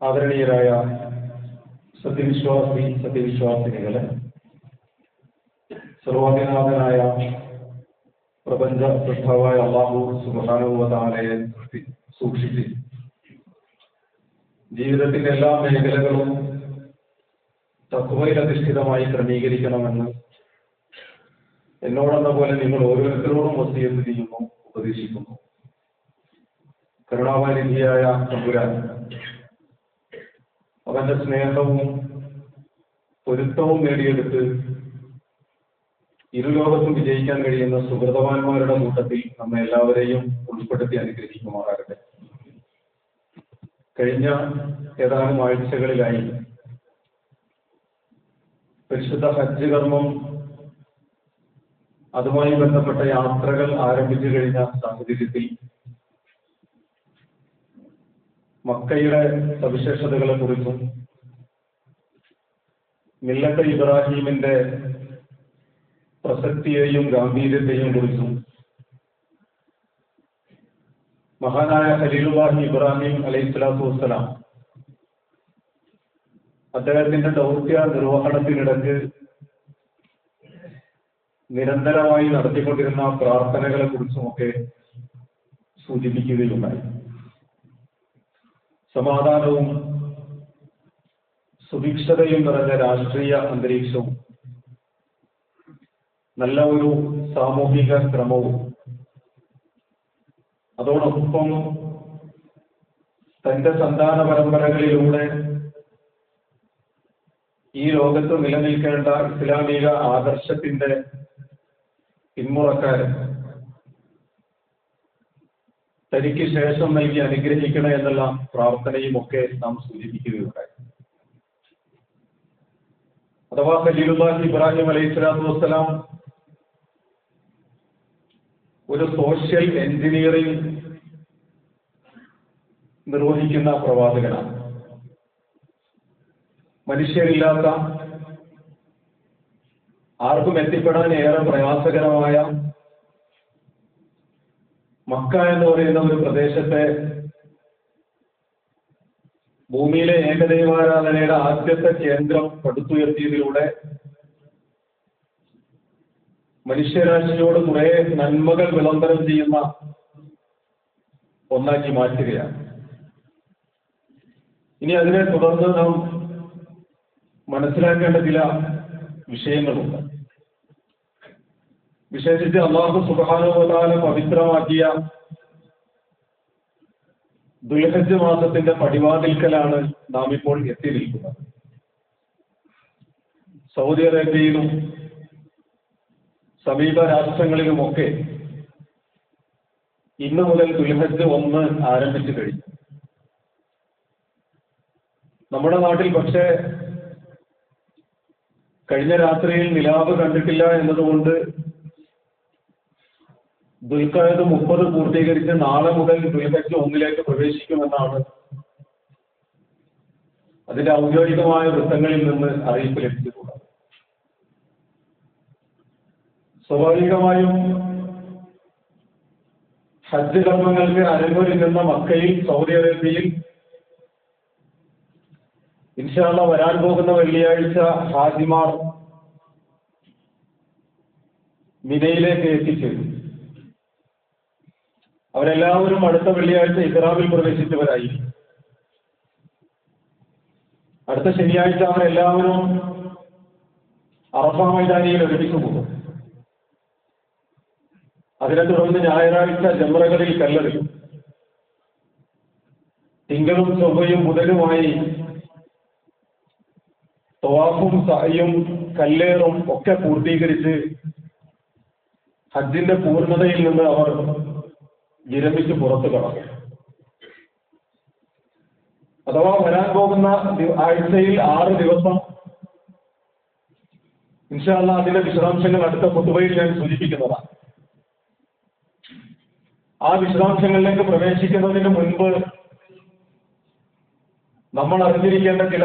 ആദരണീയരായ സത്യവിശ്വാസി സത്യവിശ്വാസിനികളെ സർവാധിനാഥനായ പ്രപഞ്ച സൃഷ്ടാവായ അള്ളാഹു സുബാനുവതാലയെ സൂക്ഷിച്ച് ജീവിതത്തിന്റെ എല്ലാ മേഖലകളും തത്വയിലധിഷ്ഠിതമായി ക്രമീകരിക്കണമെന്ന് എന്നോടെന്ന പോലെ നിങ്ങൾ ഓരോരുത്തരോടും വസ്തിയെന്ന് ചെയ്യുന്നു ഉപദേശിക്കുന്നു. കരുണാവാനിധിയായ തമ്പുരാൻ അവന്റെ സ്നേഹവും പൊരുത്തവും നേടിയെടുത്ത് ഇരുലോകത്തും വിജയിക്കാൻ കഴിയുന്ന സുഹൃതവാന്മാരുടെ കൂട്ടത്തിൽ നമ്മെ എല്ലാവരെയും ഉൾപ്പെടുത്തി അനുഗ്രഹിക്കുമാറാകട്ടെ. കഴിഞ്ഞ ഏതാനും ആഴ്ചകളിലായി പരിശുദ്ധ ഹജ്ജ് കർമ്മം അതുമായി ബന്ധപ്പെട്ട യാത്രകൾ ആരംഭിച്ചു കഴിഞ്ഞ സാഹചര്യത്തിൽ മക്കയുടെ സവിശേഷതകളെ കുറിച്ചും മില്ലത്ത് ഇബ്രാഹിമിന്റെ പ്രസക്തിയെയും ഗാംഭീര്യത്തെയും കുറിച്ചും മഹാനായ ഖലീലുല്ലാഹി ഇബ്രാഹിം അലൈഹി സ്വലാത്തു വസ്സലാം അദ്ദേഹത്തിന്റെ ദൗത്യ നിർവഹണത്തിനിടക്ക് നിരന്തരമായി നടത്തിക്കൊണ്ടിരുന്ന പ്രാർത്ഥനകളെ കുറിച്ചുമൊക്കെ സൂചിപ്പിക്കുകയുണ്ടായി. സമാധാനവും സുഭിക്ഷതയും നിറഞ്ഞ രാഷ്ട്രീയ അന്തരീക്ഷവും നല്ല ഒരു സാമൂഹിക ക്രമവും അതോടൊപ്പം തന്റെ സന്താന പരമ്പരകളിലൂടെ ഈ ലോകത്ത് നിലനിൽക്കേണ്ട ഇസ്ലാമിക ആദർശത്തിന്റെ പിന്മുറക്കാരൻ തനിക്ക് ശേഷം നൽകി അനുഗ്രഹിക്കണേ എന്നുള്ള പ്രാർത്ഥനയും ഒക്കെ നാം സൂചിപ്പിക്കുകയുണ്ടായി. അഥവാ ഖലീലുല്ലാഹി ഇബ്രാഹിം അലൈഹി സ്വലാത്തു വസ്സലാം ഒരു സോഷ്യൽ എഞ്ചിനീയറിംഗ് നിർവഹിക്കുന്ന പ്രവാചകനാണ്. മനുഷ്യരില്ലാത്ത ആർക്കും എത്തിപ്പെടാൻ ഏറെ പ്രയാസകരമായ മക്ക എന്ന് പറയുന്ന ഒരു പ്രദേശത്തെ ഭൂമിയിലെ ഏകദൈവാരാധനയുടെ ആദ്യത്തെ കേന്ദ്രം പടുത്തുയർത്തിയതിലൂടെ മനുഷ്യരാശിയോട് കുറെ നന്മകൾ വിളംബരം ചെയ്യുന്ന ഒന്നാക്കി മാറ്റുകയാണ്. ഇനി അതിനെ തുടർന്ന് നാം മനസ്സിലാക്കേണ്ട ചില വിഷയങ്ങളുണ്ട്. വിശേഷിച്ച് അള്ളാഹു സുബാനുബാല പവിത്രമാക്കിയ ദുൽഹജ് മാസത്തിന്റെ പടിവാതിൽക്കലാണ് നാം ഇപ്പോൾ എത്തി നിൽക്കുന്നത് സൗദി അറേബ്യയിലും സമീപ രാഷ്ട്രങ്ങളിലുമൊക്കെ ഇന്നു മുതൽ ദുൽഹജ് ഒന്ന് ആരംഭിച്ചു കഴിഞ്ഞു. നമ്മുടെ നാട്ടിൽ പക്ഷേ കഴിഞ്ഞ രാത്രിയിൽ നിലാവ് കണ്ടിട്ടില്ല എന്നതുകൊണ്ട് ദുൽഖായത് മുപ്പത് പൂർത്തീകരിച്ച് നാളെ മുതൽ ദുൽഹജ് ഒന്നിലേക്ക് പ്രവേശിക്കുമെന്നാണ് അതിന്റെ ഔദ്യോഗികമായ വൃത്തങ്ങളിൽ നിന്ന് അറിയിപ്പ് ലഭിച്ചിട്ടുള്ളത്. സ്വാഭാവികമായും ഹജ്ജ് കർമ്മങ്ങൾക്ക് അരങ്ങൊരുങ്ങുന്ന മക്കയിൽ സൗദി അറേബ്യയിൽ ഇൻഷാള്ള വരാൻ പോകുന്ന വെള്ളിയാഴ്ച ഹാജിമാർ മിനയിലേക്ക് എത്തിച്ചേരും. അവരെല്ലാവരും അടുത്ത വെള്ളിയാഴ്ച ഇസ്രാമിൽ പ്രവേശിച്ചവരായി. അടുത്ത ശനിയാഴ്ച അവരെല്ലാവരും അറഫ മൈതാനിയിൽ ഒരുമിച്ച് പോകും. അതിനെ തുടർന്ന് ഞായറാഴ്ച ജമറകളിൽ കല്ലെറിയും. തിങ്കളും ചൊവ്വയും ബുധനുമായി തവാഫും സായും കല്ലേറും ഒക്കെ പൂർത്തീകരിച്ച് ഹജ്ജിന്റെ പൂർണതയിൽ നിന്ന് അവർ വിരമിച്ച് പുറത്തു കടക്കും അഥവാ വരാൻ പോകുന്ന ആഴ്ചയിൽ ആറ് ദിവസം ഇൻഷാല്ല അതിന്റെ വിശദാംശങ്ങൾ അടുത്ത പൊതുവയിൽ ഞാൻ സൂചിപ്പിക്കുന്നതാണ്. ആ വിശദാംശങ്ങളിലേക്ക് പ്രവേശിക്കുന്നതിന് മുൻപ് നമ്മൾ അറിഞ്ഞിരിക്കേണ്ട ചില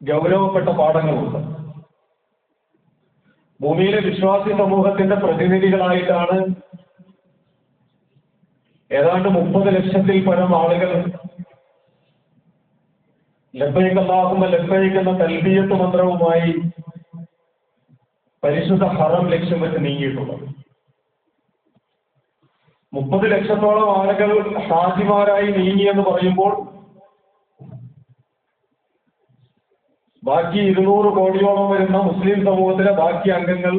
ഗൗരവപ്പെട്ട പാഠങ്ങളുണ്ട്. ഭൂമിയിലെ വിശ്വാസി സമൂഹത്തിന്റെ പ്രതിനിധികളായിട്ടാണ് ഏതാണ്ട് മുപ്പത് ലക്ഷത്തിൽ പരം ആളുകൾ ലബൈക്ക് അല്ലാഹുമ്മ ലബൈക്ക് എന്ന തൽബിയത്ത് മന്ത്രവുമായി പരിശുദ്ധ ഹറം ലക്ഷ്യം വെച്ച് നീങ്ങിയിട്ടുള്ളത്. മുപ്പത് ലക്ഷത്തോളം ആളുകൾ ഹാജിമാരായി നീങ്ങി എന്ന് പറയുമ്പോൾ ബാക്കി ഇരുന്നൂറ് കോടിയോളം വരുന്ന മുസ്ലിം സമൂഹത്തിലെ ബാക്കി അംഗങ്ങൾ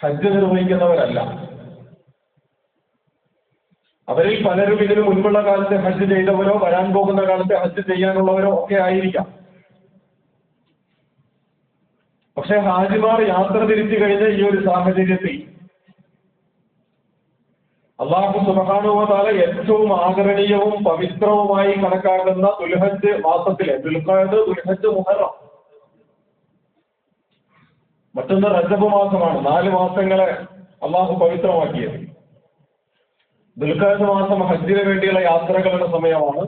ഹജ്ജ് നിർവഹിക്കുന്നവരല്ല. അവരിൽ പലരും ഇതിന് മുൻപുള്ള കാലത്ത് ഹജ്ജ് ചെയ്തവരോ വരാൻ പോകുന്ന കാലത്ത് ഹജ്ജ് ചെയ്യാനുള്ളവരോ ഒക്കെ ആയിരിക്കാം. പക്ഷെ ഹാജിമാർ യാത്ര തിരിച്ചു കഴിഞ്ഞ ഈ ഒരു സാഹചര്യത്തിൽ അള്ളാഹു സുബാനുവതാല ഏറ്റവും ആദരണീയവും പവിത്രവുമായി കണക്കാക്കുന്ന ദുൽഹജ് മാസത്തിലെ ദുൽഖാദ് ദുൽഹജ് മുഹറം. മറ്റൊന്ന് റജബ് മാസമാണ്. നാല് മാസങ്ങളെ അള്ളാഹു പവിത്രമാക്കിയത്. ദുൽഖാദ് മാസം ഹജ്ജിന് വേണ്ടിയുള്ള യാത്രകളുടെ സമയമാണ്.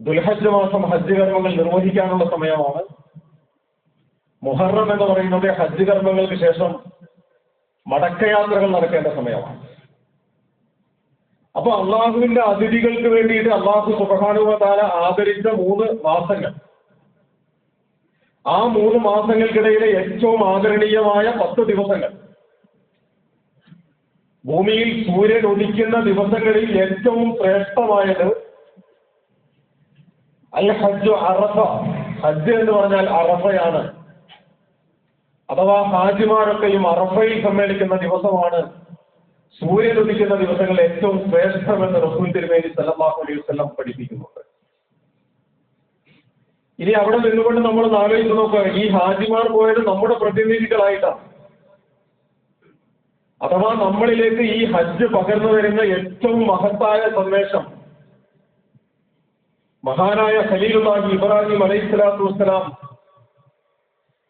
ദുൽഹജ് മാസം ഹജ്ജ് കർമ്മങ്ങൾ നിർവഹിക്കാനുള്ള സമയമാണ്. മുഹറം എന്ന് പറയുന്നത് ഹജ്ജ് കർമ്മങ്ങൾക്ക് ശേഷം മടക്കയാത്രകൾ നടക്കേണ്ട സമയമാണ്. അപ്പൊ അള്ളാഹുവിന്റെ അതിഥികൾക്ക് വേണ്ടിയിട്ട് അള്ളാഹു സുബഹാനുവതാല ആദരിച്ച മൂന്ന് മാസങ്ങൾ. ആ മൂന്ന് മാസങ്ങൾക്കിടയിലെ ഏറ്റവും ആദരണീയമായ പത്ത് ദിവസങ്ങൾ. ഭൂമിയിൽ സൂര്യൻ ഉദിക്കുന്ന ദിവസങ്ങളിൽ ഏറ്റവും ശ്രേഷ്ഠമായത് അൽ ഹജ്ജു അറഫ. ഹജ്ജ് എന്ന് പറഞ്ഞാൽ അറഫയാണ്. അഥവാ ഹാജിമാരൊക്കെയും അറഫയിൽ സമ്മേളിക്കുന്ന ദിവസമാണ് സൂര്യൻ ഉദിക്കുന്ന ദിവസങ്ങളിൽ ഏറ്റവും ശ്രേഷ്ഠമെന്ന് റസൂൽ തിരുമേനി സല്ലല്ലാഹു അലൈഹി പഠിപ്പിക്കുന്നുണ്ട്. ഇനി അവിടെ നിന്നുകൊണ്ട് നമ്മൾ ആലോചിച്ച് നോക്കുക. ഈ ഹാജിമാർ പോയത് നമ്മുടെ പ്രതിനിധികളായിട്ടാണ്. അഥവാ നമ്മളിലേക്ക് ഈ ഹജ്ജ് പകർന്നു വരുന്ന ഏറ്റവും മഹത്തായ സന്ദേശം. മഹാനായ ഖലീലുല്ലാഹി ഇബ്രാഹിം അലൈഹി സ്വലാത്തു വസ്സലാം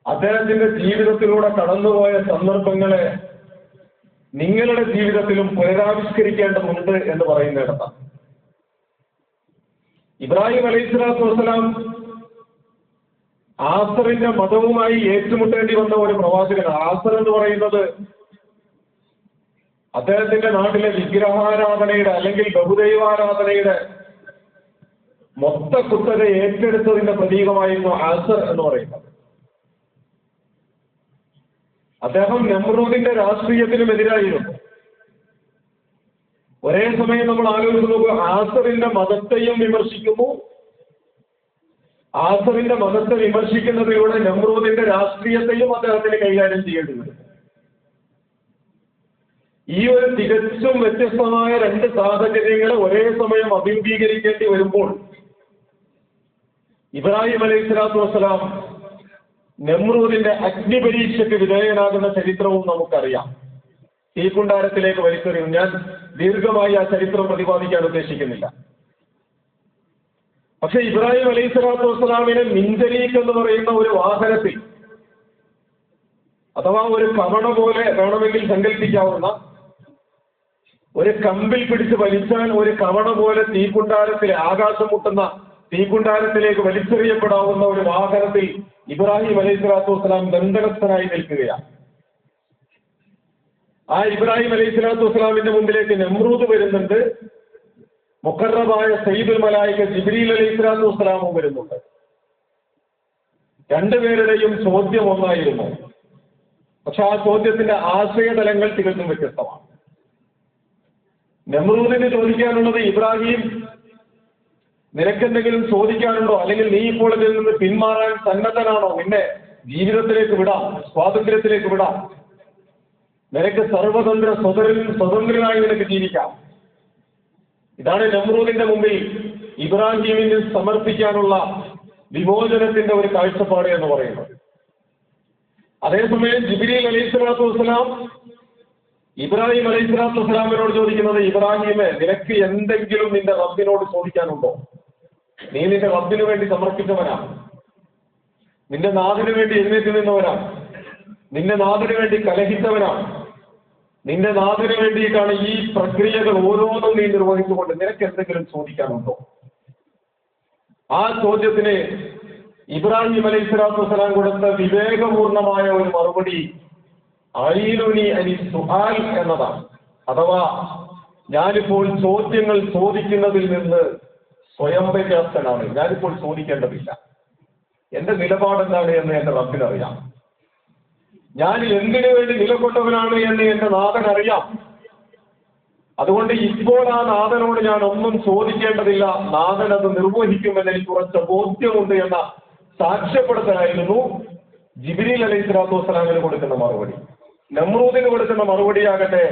അദ്ദേഹത്തിന്റെ ജീവിതത്തിലൂടെ കടന്നുപോയ സന്ദർഭങ്ങളെ നിങ്ങളുടെ ജീവിതത്തിലും പുനരാവിഷ്കരിക്കേണ്ടതുണ്ട് എന്ന് പറയുന്നിടത്താണ് ഇബ്രാഹിം അലൈഹി സ്വലാത്തു വസ്സലാം ആസറിന്റെ മതവുമായി ഏറ്റുമുട്ടേണ്ടി വന്ന ഒരു പ്രവാചകൻ ആസർ എന്ന് പറയുന്നത് അദ്ദേഹത്തിന്റെ നാട്ടിലെ വിഗ്രഹാരാധനയുടെ അല്ലെങ്കിൽ ബഹുദൈവാരാധനയുടെ മൊത്ത കുത്തക ഏറ്റെടുത്തതിന്റെ പ്രതീകമായിരുന്നു ആസർ എന്ന് പറയുന്നത്. അദ്ദേഹം നെമ്രൂദിന്റെ രാഷ്ട്രീയത്തിനും എതിരായിരുന്നു. ഒരേ സമയം നമ്മൾ ആലോചിച്ച് നോക്കുക ആസറിന്റെ മതത്തെയും വിമർശിക്കുന്നു. ആസറിന്റെ മതത്തെ വിമർശിക്കുന്നതിലൂടെ നെമ്രൂദിന്റെ രാഷ്ട്രീയത്തെയും അദ്ദേഹത്തിന് കൈകാര്യം ചെയ്യേണ്ടി വരും. ഈ ഒരു തികച്ചും വ്യത്യസ്തമായ രണ്ട് സാഹചര്യങ്ങളെ ഒരേ സമയം അഭിമുഖീകരിക്കേണ്ടി വരുമ്പോൾ ഇബ്രാഹിം അലൈഹി സ്വലാത്തു വസ്സലാം നെമ്രൂദിന്റെ അഗ്നി പരീക്ഷയ്ക്ക് വിധേയനാകുന്ന ചരിത്രവും നമുക്കറിയാം. തീക്കുണ്ടാരത്തിലേക്ക് വലിച്ചെറിയും. ഞാൻ ദീർഘമായി ആ ചരിത്രം പ്രതിപാദിക്കാൻ ഉദ്ദേശിക്കുന്നില്ല. പക്ഷെ ഇബ്രാഹിം അലൈഹി സ്വലാത്തു വസ്സലാമിനെ മിഞ്ചലീക്ക് എന്ന് പറയുന്ന ഒരു വാഹനത്തിൽ അഥവാ ഒരു കവണ പോലെ വേണമെങ്കിൽ സങ്കല്പിക്കാവുന്ന ഒരു കമ്പിൽ പിടിച്ച് വലിച്ചാൽ ഒരു കവണ പോലെ തീക്കുണ്ടാരത്തിൽ ആകാശം മുട്ടുന്ന തീക്കുണ്ടാരത്തിലേക്ക് വലിച്ചെറിയപ്പെടാവുന്ന ഒരു വാഹനത്തിൽ ഇബ്രാഹിം അലൈഹി സ്വലാത്തു വസ്സലാം ദന്തകസ്ഥനായി നിൽക്കുകയാണ്. ആ ഇബ്രാഹിം അലൈഹി സ്വലാത്തു വസ്സലാമിന്റെ മുമ്പിലേക്ക് നെമ്രൂദ് വരുന്നുണ്ട്. മുഖറബായ സയ്യിദുൽ മലായിക ജിബ്രീൽ അലൈഹി സ്വലാത്തു വസ്സലാമും വരുന്നുണ്ട്. രണ്ടുപേരുടെയും ചോദ്യം ഒന്നായിരുന്നു. പക്ഷെ ആ ചോദ്യത്തിന്റെ ആശയതലങ്ങൾ തികച്ചും വ്യത്യസ്തമാണ്. നെമ്രൂദിന് ചോദിക്കാനുള്ളത് ഇബ്രാഹിം നിനക്കെന്തെങ്കിലും ചോദിക്കാനുണ്ടോ? അല്ലെങ്കിൽ നീ ഇപ്പോൾ ഇതിൽ നിന്ന് പിന്മാറാൻ സന്നദ്ധനാണോ? നിന്നെ ജീവിതത്തിലേക്ക് വിടാം സ്വാതന്ത്ര്യത്തിലേക്ക് വിടാം. നിനക്ക് സർവതന്ത്ര സ്വതന്ത്ര സ്വതന്ത്രനായി നിനക്ക് ജീവിക്കാം. ഇതാണ് നമ്രൂദിന്റെ മുമ്പിൽ ഇബ്രാഹിമിന് സമർപ്പിക്കാനുള്ള വിമോചനത്തിന്റെ ഒരു കാഴ്ചപ്പാട് എന്ന് പറയുന്നത്. അതേസമയം ജിബിലി അലൈഹി സ്വലാത്തു വസ്സലാം ഇബ്രാഹിം അലൈഹി സ്വലാത്തു വസ്സലാമിനോട് ചോദിക്കുന്നത് ഇബ്രാഹിമെ നിനക്ക് എന്തെങ്കിലും നിന്റെ റബ്ബിനോട് ചോദിക്കാനുണ്ടോ? നീ നിന്റെ റബ്ബിനു വേണ്ടി സമർപ്പിച്ചവനാണ്. നിന്റെ നാടിനു വേണ്ടി എഴുന്നേറ്റ് നിന്നവനാണ്. നിന്റെ നാടിനു വേണ്ടി കലഹിച്ചവനാണ്. നിന്റെ നാടിനു വേണ്ടിയിട്ടാണ് ഈ പ്രക്രിയകൾ ഓരോന്നും നീ നിർവഹിച്ചുകൊണ്ട് നിനക്ക് എന്തെങ്കിലും ചോദിക്കാനുണ്ടോ? ആ ചോദ്യത്തിന് ഇബ്രാഹിം അലൈഹി സ്വലാത്തു വസ്സലാം കൊടുത്ത വിവേകപൂർണമായ ഒരു മറുപടി ഐലുനി അനി സുഹാൽ എന്നതാണ് അഥവാ ഞാനിപ്പോൾ ചോദ്യങ്ങൾ ചോദിക്കുന്നതിൽ നിന്ന് സ്വയം പര്യാപ്തനാണ് ഞാനിപ്പോൾ ചോദിക്കേണ്ടതില്ല. എന്റെ നിലപാട് എന്താണ് എന്ന് എന്റെ റബ്ബിനറിയാം. ഞാൻ എന്തിനു വേണ്ടി നിലകൊണ്ടവനാണ് എന്ന് എന്റെ നാഥൻ അറിയാം അതുകൊണ്ട് ഇപ്പോൾ ആ നാഥനോട് ഞാൻ ഒന്നും ചോദിക്കേണ്ടതില്ല. നാഥൻ അത് നിർവഹിക്കുമെന്ന് എനിക്ക് ഉറച്ച ബോധ്യമുണ്ട് എന്ന സാക്ഷ്യപ്പെടുത്തലായിരുന്നു ജിബിരിൽ അലൈഹി സ്വലാത്തു വസ്സലാമിന് കൊടുക്കുന്ന മറുപടി. നമ്രൂദിന് കൊടുക്കുന്ന മറുപടിയാകട്ടെ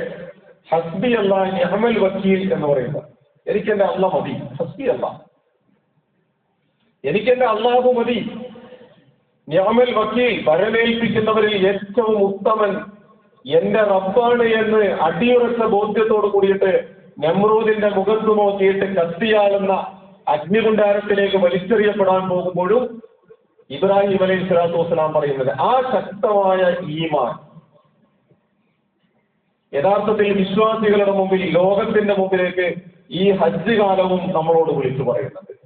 ഹസ്ബി അല്ല യഹമൽ വക്കീൽ എന്ന് പറയുന്നത്. എനിക്കെന്റെ അള്ള മതി ഹസ്ബി അല്ല എനിക്കെന്റെ അള്ളാഹു മതി. ഞാമൽ വക്കീൽ വരവേൽപ്പിക്കുന്നവരിൽ ഏറ്റവും ഉത്തമൻ എന്റെ റബ്ബാണ് എന്ന് അടിയുറച്ച ബോധ്യത്തോട് കൂടിയിട്ട് നമ്രൂദിന്റെ മുഖത്ത് നോക്കിയിട്ട് കത്തിയാലെന്ന അഗ്നികുണ്ടാരത്തിലേക്ക് വലിച്ചെറിയപ്പെടാൻ പോകുമ്പോഴും ഇബ്രാഹിം അലൈഹി സ്വലാത്തു വസ്സലാം പറയുന്നത് ആ ശക്തമായ ഈമാൻ യഥാർത്ഥത്തിൽ വിശ്വാസികളുടെ മുമ്പിൽ ലോകത്തിന്റെ മുമ്പിലേക്ക് ഈ ഹജ്ജ് കാലവും നമ്മളോട് വിളിച്ചു പറയുന്നത്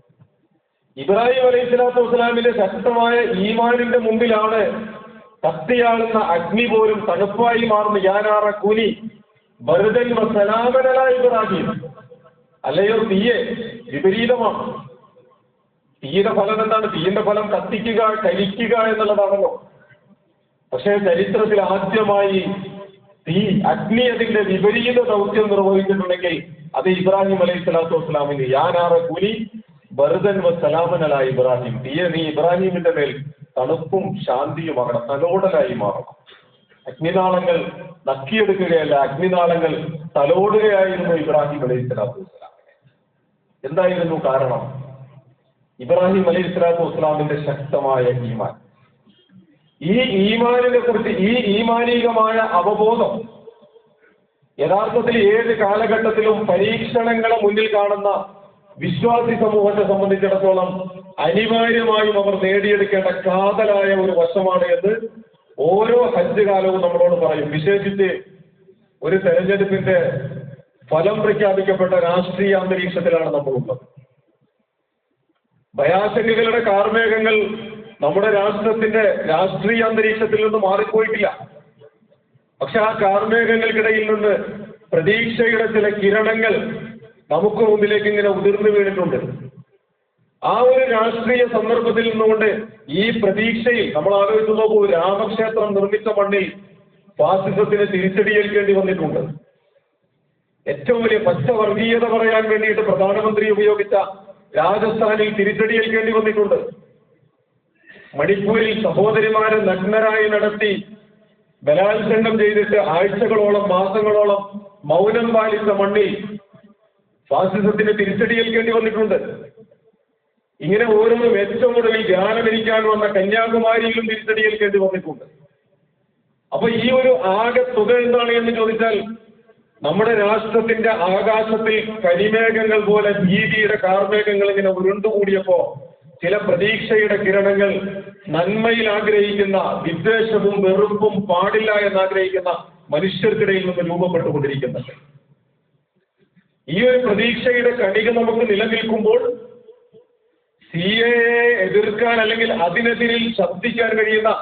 ഇബ്രാഹിം അലൈഹി സ്വലാത്തു വസ്സലാമിന്റെ ശക്തമായ ഈമാനിന്റെ മുമ്പിലാണ് കത്തിയാളുന്ന അഗ്നി പോലും തണുപ്പായി മാറുന്ന യാനാറ കുനി ബറുദൻ സലാമനല ഇബ്രാഹിം. അല്ലയോ തീയെ വിപരീതമാണ്. തീയുടെ ഫലം എന്താണ്? തീയിന്റെ ഫലം കത്തിക്കുക കരിക്കുക എന്നുള്ളതാണല്ലോ. പക്ഷേ ചരിത്രത്തിൽ ആദ്യമായി തീ അഗ്നി അതിന്റെ വിപരീത ദൗത്യം നിർവഹിച്ചിട്ടുണ്ടെങ്കിൽ അത് ഇബ്രാഹിം അലൈഹി സ്വലാത്തു വസ്സലാമിന് യാനാറ കുലി ബർദൻ വ ഇബ്രാഹിം. തീയെ നീ ഇബ്രാഹിമിന്റെ മേൽ തണുപ്പും ശാന്തിയുമാകണം തലോടലായി മാറണം. അഗ്നിനാളങ്ങൾ നക്കിയെടുക്കുകയല്ല അഗ്നിനാളങ്ങൾ തലോടുകയായിരുന്നു ഇബ്രാഹിം അലൈഹി സ്വലാത്തു വസ്സലാമിനെ. എന്തായിരുന്നു കാരണം? ഇബ്രാഹിം അലൈഹി സ്വലാത്തു വസ്സലാമിന്റെ ശക്തമായ ഈമാൻ. ഈ ഈമാനിനെ കുറിച്ച് ഈ ഈമാനികമായ അവബോധം യഥാർത്ഥത്തിൽ ഏത് കാലഘട്ടത്തിലും പരീക്ഷണങ്ങളെ മുന്നിൽ കാണുന്ന വിശ്വാസി സമൂഹത്തെ സംബന്ധിച്ചിടത്തോളം അനിവാര്യമായും അവർ നേടിയെടുക്കേണ്ട കാതലായ ഒരു വശമാണ് എന്ന് ഓരോ ഹജ്ജ് കാലവും നമ്മളോട് പറയും. വിശേഷിച്ച് ഒരു തെരഞ്ഞെടുപ്പിന്റെ ഫലം പ്രഖ്യാപിക്കപ്പെട്ട രാഷ്ട്രീയ അന്തരീക്ഷത്തിലാണ് നമ്മളുള്ളത്. ഭയാശങ്കകളുടെ കാർമേഘങ്ങൾ നമ്മുടെ രാഷ്ട്രത്തിന്റെ രാഷ്ട്രീയ അന്തരീക്ഷത്തിൽ നിന്ന് മാറിപ്പോയിട്ടില്ല. പക്ഷെ ആ കാർമേഘങ്ങൾക്കിടയിൽ നിന്ന് പ്രതീക്ഷയുടെ ചില കിരണങ്ങൾ നമുക്ക് മുമ്പിലേക്ക് ഇങ്ങനെ ഉതിർന്നു വീണിട്ടുണ്ട്. ആ ഒരു രാഷ്ട്രീയ സന്ദർഭത്തിൽ നിന്നുകൊണ്ട് ഈ പ്രതീക്ഷയിൽ നമ്മൾ ആലോചിച്ച് നോക്കൂ രാമക്ഷേത്രം നിർമ്മിച്ച മണ്ണിൽ ഫാസിസത്തിന് തിരിച്ചടിയേൽക്കേണ്ടി വന്നിട്ടുണ്ട്. ഏറ്റവും വലിയ പച്ചവർഗീയത പറയാൻ വേണ്ടിയിട്ട് പ്രധാനമന്ത്രി ഉപയോഗിച്ച രാജസ്ഥാനിൽ തിരിച്ചടിയേൽക്കേണ്ടി വന്നിട്ടുണ്ട്. മണിപ്പൂരിൽ സഹോദരിമാരെ നഗ്നരായി നടത്തി ബലാത്സംഗം ചെയ്തിട്ട് ആഴ്ചകളോളം മാസങ്ങളോളം മൗനം പാലിച്ച മണ്ണിൽ ഫാസിസത്തിന് തിരിച്ചടിയേൽക്കേണ്ടി വന്നിട്ടുണ്ട്. ഇങ്ങനെ ഓരോന്നും ഏറ്റവും കൂടുതൽ ധ്യാനമിരിക്കാൻ വന്ന കന്യാകുമാരിയിലും തിരിച്ചടിയേൽക്കേണ്ടി വന്നിട്ടുണ്ട്. അപ്പൊ ഈ ഒരു ആകെ തുക എന്താണ് എന്ന് ചോദിച്ചാൽ നമ്മുടെ രാഷ്ട്രത്തിന്റെ ആകാശത്തിൽ കരിമേഘങ്ങൾ പോലെ ഭീതിയുടെ കാർമേഘങ്ങൾ ഇങ്ങനെ ഉരുണ്ടുകൂടിയപ്പോ ചില പ്രതീക്ഷയുടെ കിരണങ്ങൾ നന്മയിൽ ആഗ്രഹിക്കുന്ന വിദ്വേഷവും വെറുപ്പും പാടില്ല എന്ന് ആഗ്രഹിക്കുന്ന മനുഷ്യർക്കിടയിൽ നിന്ന് രൂപപ്പെട്ടുകൊണ്ടിരിക്കുന്നുണ്ട്. ഈ ഒരു പ്രതീക്ഷയുടെ കണിക നമുക്ക് നിലനിൽക്കുമ്പോൾ സി എ എതിർക്കാൻ അല്ലെങ്കിൽ അതിനെതിരിൽ ശബ്ദിക്കാൻ കഴിയുന്ന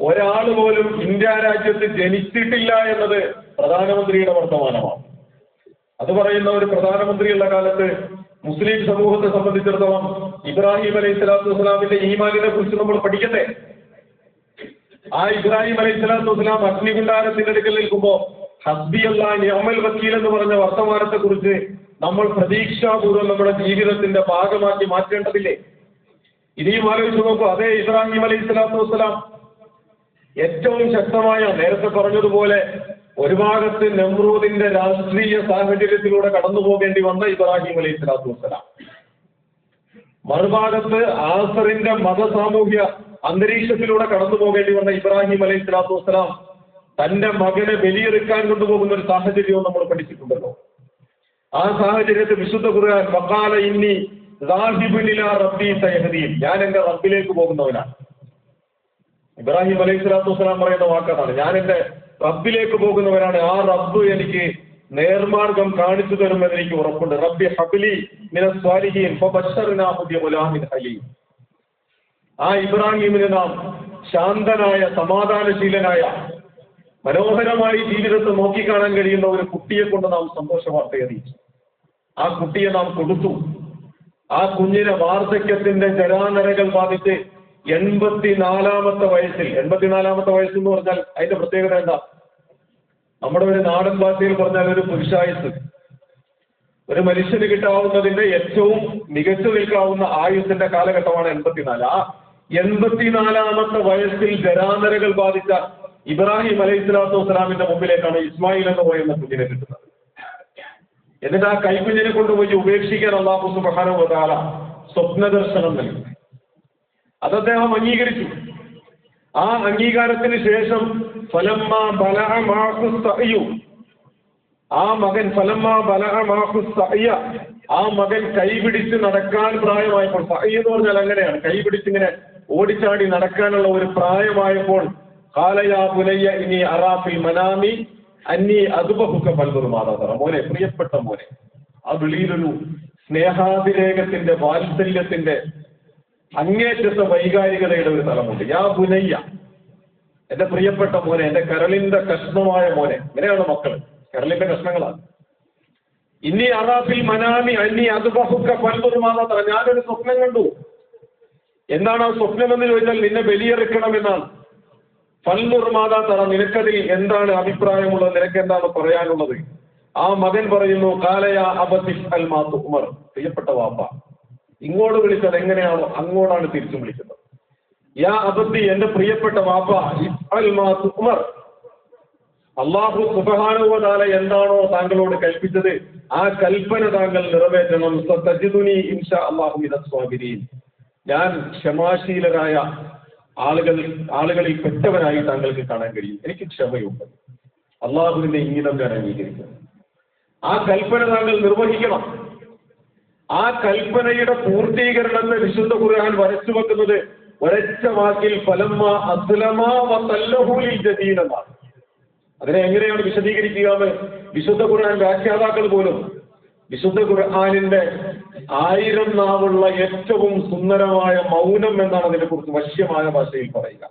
ഒരാൾ പോലും ഇന്ത്യ രാജ്യത്ത് ജനിച്ചിട്ടില്ല എന്നത് പ്രധാനമന്ത്രിയുടെ വർത്തമാനമാണ്. അത് പറയുന്ന ഒരു പ്രധാനമന്ത്രിയുള്ള കാലത്ത് മുസ്ലിം സമൂഹത്തെ സംബന്ധിച്ചിടത്തോളം ഇബ്രാഹിം അലൈഹി സ്വലാത്തു വസ്സലാമിന്റെ ഈമാനിനെ കുറിച്ച് നമ്മൾ പഠിക്കട്ടെ? ആ ഇബ്രാഹിം അലൈഹി സ്വലാത്തു വസ്സലാം അഗ്നികുണ്ടാരത്തിന്റെ അടുക്കൽ നിൽക്കുമ്പോ ഹസ്ബി അല്ലാ വക്കീൽ എന്ന് പറഞ്ഞ വർത്തമാനത്തെ കുറിച്ച് നമ്മൾ പ്രതീക്ഷാപൂർവം നമ്മുടെ ജീവിതത്തിന്റെ ഭാഗമാക്കി മാറ്റേണ്ടതില്ലേ? ഇനിയും ആലോചിച്ച് നോക്കൂ അതേ ഇബ്രാഹിം അലൈഹി സ്വലാത്തു വസ്സലാം ഏറ്റവും ശക്തമായ നേരത്തെ പറഞ്ഞതുപോലെ ഒരു ഭാഗത്ത് നെമ്രൂദിന്റെ രാഷ്ട്രീയ സാഹചര്യത്തിലൂടെ കടന്നു പോകേണ്ടി വന്ന ഇബ്രാഹിം അലൈഹി സ്വലാത്തു വസ്സലാം. മറുഭാഗത്ത് ആസറിന്റെ മത സാമൂഹ്യ അന്തരീക്ഷത്തിലൂടെ കടന്നു പോകേണ്ടി വന്ന ഇബ്രാഹിം അലൈഹി സ്വലാത്തു വസ്സലാം തന്റെ മകനെ ബലിയെടുക്കാൻ കൊണ്ടുപോകുന്ന ഒരു സാഹചര്യവും നമ്മൾ പഠിച്ചിട്ടുണ്ടല്ലോ. ആ സാഹചര്യത്തിൽ വിശുദ്ധ ഖുർആൻ വക്കാല ഇന്നി റബ്ബി സയഹദീൻ. ഞാൻ എന്റെ റബ്ബിലേക്ക് പോകുന്നവനാണ്. ഇബ്രാഹിം അലൈഹി സ്വലാത്തു വസ്സലാം പറയുന്ന വാക്കാണ് ഞാൻ എന്റെ റബ്ബിലേക്ക് പോകുന്നവരാണ്. ആ റബ്ബ് എനിക്ക് നേർമാർഗം കാണിച്ചു തരുമെന്ന് എനിക്ക് ഉറപ്പുണ്ട്. റബ്ബി ഹബിലി ഹലീം ആ ഇബ്രാഹിമിനെ നാം ശാന്തനായ സമാധാനശീലനായ മനോഹരമായി ജീവിതത്തെ നോക്കിക്കാണാൻ കഴിയുന്ന ഒരു കുട്ടിയെ കൊണ്ട് നാം സന്തോഷ വാർത്ത അറിയിച്ചു. ആ കുട്ടിയെ നാം കൊടുത്തു. ആ കുഞ്ഞിനെ വാർദ്ധക്യത്തിന്റെ ജരാനരകൾ ബാധിച്ച് എൺപത്തിനാലാമത്തെ വയസ്സിൽ എൺപത്തിനാലാമത്തെ വയസ്സെന്ന് പറഞ്ഞാൽ അതിന്റെ പ്രത്യേകത എന്താ? നമ്മുടെ ഒരു നാടൻ ഭാഷയിൽ പറഞ്ഞാൽ ഒരു പുരുഷായുസ്. ഒരു മനുഷ്യന് കിട്ടാവുന്നതിന്റെ ഏറ്റവും മികച്ചു നിൽക്കാവുന്ന ആയുസിന്റെ കാലഘട്ടമാണ് എൺപത്തിനാല്. ആ എൺപത്തിനാലാമത്തെ വയസ്സിൽ ജരാനരകൾ ബാധിച്ച ഇബ്രാഹിം അലൈഹി സ്വലാത്തു വസ്സലാമിന്റെ മുമ്പിലേക്കാണ് ഇസ്മായിൽ എന്ന് പറയുന്ന കുഞ്ഞിനെ കിട്ടുന്നത്. എന്നിട്ട് ആ കൈക്കുഞ്ഞിനെ കൊണ്ടുപോയി ഉപേക്ഷിക്കാൻ അള്ളാഹു സ്വപ്നദർശനം സ്വപ്ന ദർശനം നൽകി. അത് അദ്ദേഹം അംഗീകരിച്ചു. ആ അംഗീകാരത്തിന് ശേഷം ആ മകൻ ഫലമ്മ ബലഅ മാഹു സഅയ. ആ മകൻ കൈപിടിച്ച് നടക്കാൻ പ്രായമായപ്പോൾ സഹ്യ എന്ന് പറഞ്ഞാൽ അങ്ങനെയാണ് കൈപിടിച്ച് ഇങ്ങനെ ഓടിച്ചാടി നടക്കാനുള്ള ഒരു പ്രായമായപ്പോൾ കാലയാ പുലയ്യ ഇനി അറാഫിൽ മനാമി അന്നി അതുബഹുക്ക പലതൊരു മാതാതറ മോനെ പ്രിയപ്പെട്ട മോനെ ആ വിളിയിലൊരു സ്നേഹാതിരേകത്തിന്റെ വാത്സല്യത്തിന്റെ അങ്ങേറ്റത്തെ വൈകാരികതയുടെ ഒരു തലമുണ്ട്. യാ പുനയ്യ. എന്റെ പ്രിയപ്പെട്ട മോനെ എന്റെ കരളിന്റെ കഷ്ണമായ മോനെ. ഇങ്ങനെയാണ് മക്കൾ കരളിന്റെ കഷ്ണങ്ങളാണ്. ഇനി അറാഫിൽ മനാമി അന്നി അതുബഹുക്ക പൽവർ മാതാതറ ഞാനൊരു സ്വപ്നം കണ്ടു. എന്താണ് ആ സ്വപ്നം എന്ന് ചോദിച്ചാൽ നിന്നെ ബലിയെറുക്കണമെന്നാണ് ഫൽമുർ മാതാത്തറ നിനക്കതിൽ എന്താണ് അഭിപ്രായമുള്ളത്? നിനക്ക് എന്താണ് പറയാനുള്ളത്? ആ മകൻ പറയുന്നു കാലയ അബത്തിഫ് അൽ മാത്തു പ്രിയപ്പെട്ട വാപ്പ. ഇങ്ങോട്ട് വിളിച്ചത് എങ്ങനെയാണോ അങ്ങോട്ടാണ് തിരിച്ചു വിളിക്കുന്നത്. യാ അബദ്ധി എന്റെ പ്രിയപ്പെട്ട വാപ്പ ഉമർ. അള്ളാഹു സുബഹാനുവതാല എന്താണോ താങ്കളോട് കൽപ്പിച്ചത് ആ കൽപ്പന താങ്കൾ നിറവേറ്റണം. മിനസ്വാബിരീൻ ഞാൻ ക്ഷമാശീലരായ ആളുകൾ ആളുകളിൽ പെട്ടവനായി താങ്കൾക്ക് കാണാൻ കഴിയും. എനിക്ക് ക്ഷമയുണ്ട്. അള്ളാഹുവിന്റെ ഇംഗിതം ഞാൻ അംഗീകരിക്കുന്നു. ആ കൽപ്പന താങ്കൾ നിർവഹിക്കണം. ആ കൽപ്പനയുടെ പൂർത്തീകരണത്തെ വിശുദ്ധ ഖുർആൻ വരച്ചു വെക്കുന്നത് ഒരൊറ്റ വാക്കിൽ ഫലമ്മ അസ്ലമാ വല്ലഹൂലിൽ ജദീനെന്നാണ് അതിനെ എങ്ങനെയാണ് വിശദീകരിക്കുക വിശുദ്ധ ഖുർആൻ വ്യാഖ്യാതാക്കൾ പോലും വിശുദ്ധ ഖുർആാനിന്റെ ആയിരം നാവുള്ള ഏറ്റവും സുന്ദരമായ മൗനം എന്നാണ് അതിനെ കുറിച്ച് വശ്യമായ ഭാഷയിൽ പറയുക.